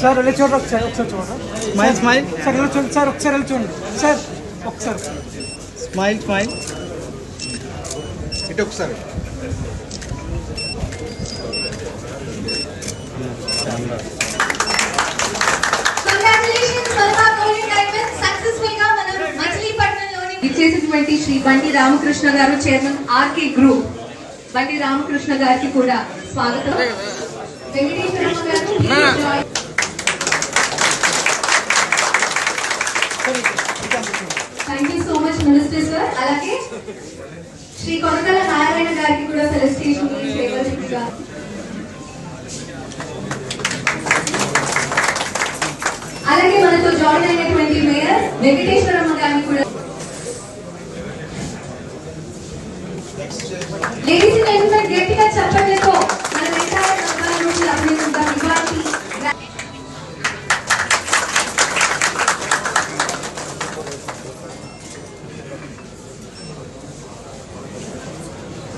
Sir వెళ్ళి చూడండి ఒకసారి ఒకసారి చూడండి స్మైల్ స్మైల్ సార్ వెళ్ళి చూడండి సార్ ఒకసారి వెళ్ళి చూడండి సార్ ఒకసారి స్మైల్ స్మైల్ ఇటు ఒకసారి ఇచ్చేసినటువంటి శ్రీ బండి రామకృష్ణ గారు చైర్మన్ ఆర్కే గ్రూప్. బండి రామకృష్ణ గారికి కూడా స్వాగతం. గారు. Thank you so much minister sir అలాగే శ్రీ కొనకల నారాయణ గారికి కూడా సెలెస్టేషన్ ఫేవరెట్గా అలాగే మనతో జాయిన్ అయినటువంటి మేయర్ వెంకటేశ్వరమ్మ గారిని కూడా లేడీస్ అండ్ జెంట్మెన్ గట్టిగా చెప్పండితో మన వెంకటేశ్వర గారి నుంచి అభినందిద్దాం ఇవాళ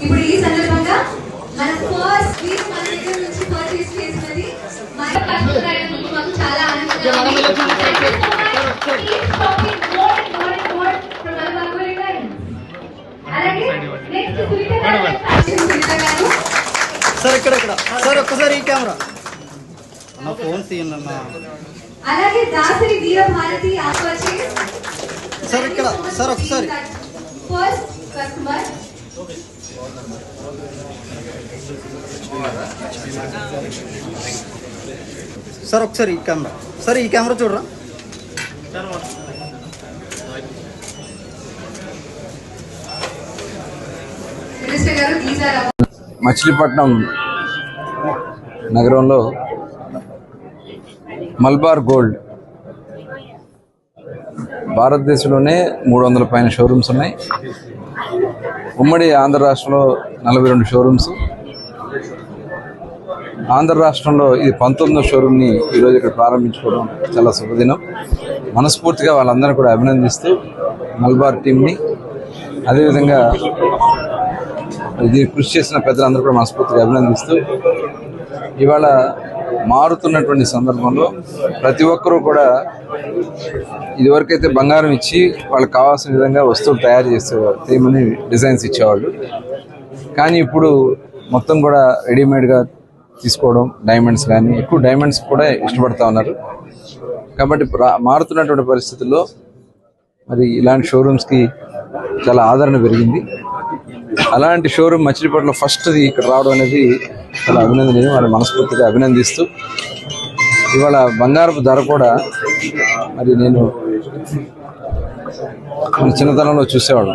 ఇప్పుడు ఈ సందర్భంగా మన ఫస్ట్ వీరు మన దగ్గర నుంచి పర్చేస్ చేసినది మన కస్టమర్ అయినందుకు మాకు చాలా ఆనందంగా ఉంది. Thank you so much. Keep shopping more and more and more from Malabar Golden Diamonds. అలాగే next సునీత గారు, fashion సునీత గారు. సార్ ఇక్కడ ఇక్కడ సార్ ఒక్కసారి ఈ కెమెరా నా ఫోన్ తీయండి అన్న అలాగే దాసరి వీరభారతి ఆత్మచే సార్ ఇక్కడ సార్ ఒకసారి ఫస్ట్ కస్టమర్ సార్ ఒకసారి ఈ కెమెరా. సార్ ఈ కెమెరా చూడరా? మినిస్టర్ గారు దీస్ ఆర్ మచిలీపట్నం నగరంలో మల్బార్ గోల్డ్ భారతదేశంలోనే మూడు వందల పైన షోరూమ్స్ ఉన్నాయి. ఉమ్మడి ఆంధ్ర రాష్ట్రంలో నలభై రెండు షోరూమ్స్. ఆంధ్ర రాష్ట్రంలో ఇది పంతొమ్మిదో షోరూమ్ని ఈరోజు ఇక్కడ ప్రారంభించుకోవడం చాలా శుభదినం. మనస్ఫూర్తిగా వాళ్ళందరినీ కూడా అభినందిస్తూ మల్బార్ టీంని అదేవిధంగా దీనికి కృషి చేసిన పెద్దలందరూ కూడా మనస్ఫూర్తిగా అభినందిస్తూ ఇవాళ మారుతున్నటువంటి సందర్భంలో ప్రతి ఒక్కరూ కూడా ఇదివరకైతే బంగారం ఇచ్చి వాళ్ళకి కావాల్సిన విధంగా వస్తువులు తయారు చేసేవారు తేమని డిజైన్స్ ఇచ్చేవాళ్ళు. కానీ ఇప్పుడు మొత్తం కూడా రెడీమేడ్గా తీసుకోవడం డైమండ్స్ కానీ ఎక్కువ డైమండ్స్ కూడా ఇష్టపడతా ఉన్నారు. కాబట్టి మారుతున్నటువంటి పరిస్థితుల్లో మరి ఇలాంటి షోరూమ్స్కి చాలా ఆదరణ పెరిగింది. అలాంటి షోరూమ్ మచిలీపట్నంలో ఫస్ట్ ఇక్కడ రావడం అనేది చాలా అభినందనీయం. వాళ్ళ మనస్ఫూర్తిగా అభినందిస్తూ ఇవాళ బంగారపు ధర కూడా మరి నేను మన చిన్నతనంలో చూసేవాడు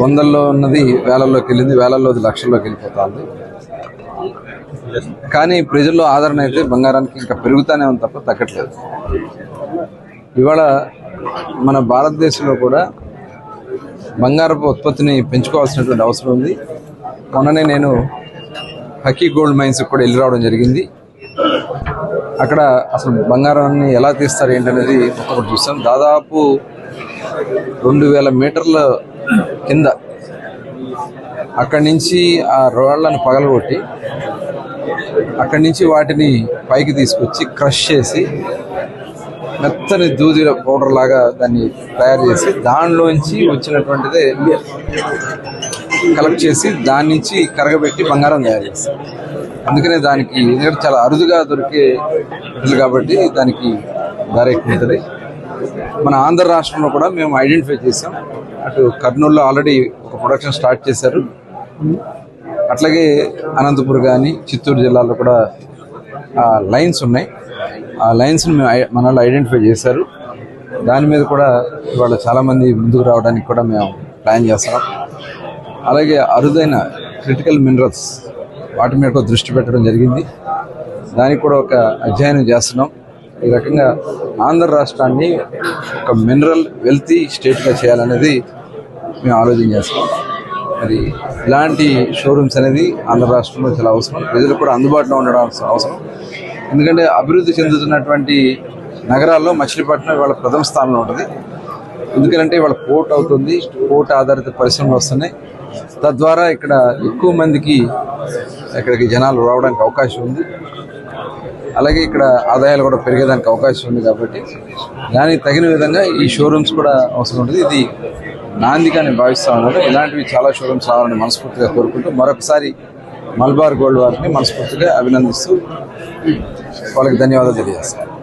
వందల్లో ఉన్నది వేలల్లోకి వెళ్ళింది వేలల్లో లక్షల్లోకి వెళ్ళిపోతా ఉంది. కానీ ప్రజల్లో ఆదరణ అయితే బంగారానికి ఇంకా పెరుగుతానే ఉంది తప్ప తగ్గట్లేదు. ఇవాళ మన భారతదేశంలో కూడా బంగారపు ఉత్పత్తిని పెంచుకోవాల్సినటువంటి అవసరం ఉంది. మొన్ననే నేను హకీ గోల్డ్ మైన్స్ కూడా వెళ్ళి రావడం జరిగింది. అక్కడ అసలు బంగారాన్ని ఎలా తీస్తారు ఏంటనేది ఒకటి చూస్తాం దాదాపు రెండు వేల మీటర్ల కింద అక్కడి నుంచి ఆ రోళ్ళను పగలగొట్టి అక్కడి నుంచి వాటిని పైకి తీసుకొచ్చి క్రష్ చేసి మెత్తని దూది పౌడర్ లాగా దాన్ని తయారు చేసి దానిలోంచి వచ్చినటువంటిదే కలెక్ట్ చేసి దాని నుంచి కరగబెట్టి బంగారం తయారు చేస్తారు అందుకనే దానికి ఎందుకంటే చాలా అరుదుగా దొరికే మెటల్ కాబట్టి దానికి ధర ఎక్కువ ఉంటుంది. మన ఆంధ్ర రాష్ట్రంలో కూడా మేము ఐడెంటిఫై చేసాం అటు కర్నూలులో ఆల్రెడీ ఒక ప్రొడక్షన్ స్టార్ట్ చేశారు. అట్లాగే అనంతపురం కానీ చిత్తూరు జిల్లాలో కూడా లైన్స్ ఉన్నాయి. ఆ లైన్స్ని మేము ఐ- మన వాళ్ళు ఐడెంటిఫై చేశారు. దాని మీద కూడా ఇవాళ చాలామంది ముందుకు రావడానికి కూడా మేము ప్లాన్ చేస్తున్నాం. అలాగే అరుదైన క్రిటికల్ మినరల్స్ వాటి మీద కూడా దృష్టి పెట్టడం జరిగింది. దానికి కూడా ఒక అధ్యయనం చేస్తున్నాం. ఈ రకంగా ఆంధ్ర రాష్ట్రాన్ని ఒక మినరల్ వెల్తీ స్టేట్గా చేయాలనేది మేము ఆలోచన చేస్తున్నాం. మరి ఇలాంటి షోరూమ్స్ అనేది ఆంధ్ర రాష్ట్రంలో చాలా అవసరం. ప్రజలకు కూడా అందుబాటులో ఉండడం అవసరం. ఎందుకంటే అభివృద్ధి చెందుతున్నటువంటి నగరాల్లో మచిలీపట్నం ఇవాళ ప్రథమ స్థానంలో ఉంటుంది. ఎందుకంటే ఇవాళ పోర్ట్ అవుతుంది. పోర్ట్ ఆధారిత పరిశ్రమలు వస్తున్నాయి. తద్వారా ఇక్కడ ఎక్కువ మందికి ఇక్కడికి జనాలు రావడానికి అవకాశం ఉంది. అలాగే ఇక్కడ ఆదాయాలు కూడా పెరిగేదానికి అవకాశం ఉంది కాబట్టి దానికి తగిన విధంగా ఈ షోరూమ్స్ కూడా అవసరం ఉంటుంది. ఇది నాందిగా నేను భావిస్తా ఉన్నాను ఇలాంటివి చాలా షోరూమ్స్ రావాలని మనస్ఫూర్తిగా కోరుకుంటూ మరొకసారి మల్బార్ గోల్డ్ వారిని మనస్ఫూర్తిగా అభినందిస్తూ వాళ్ళకి ధన్యవాదాలు తెలియజేస్తాను.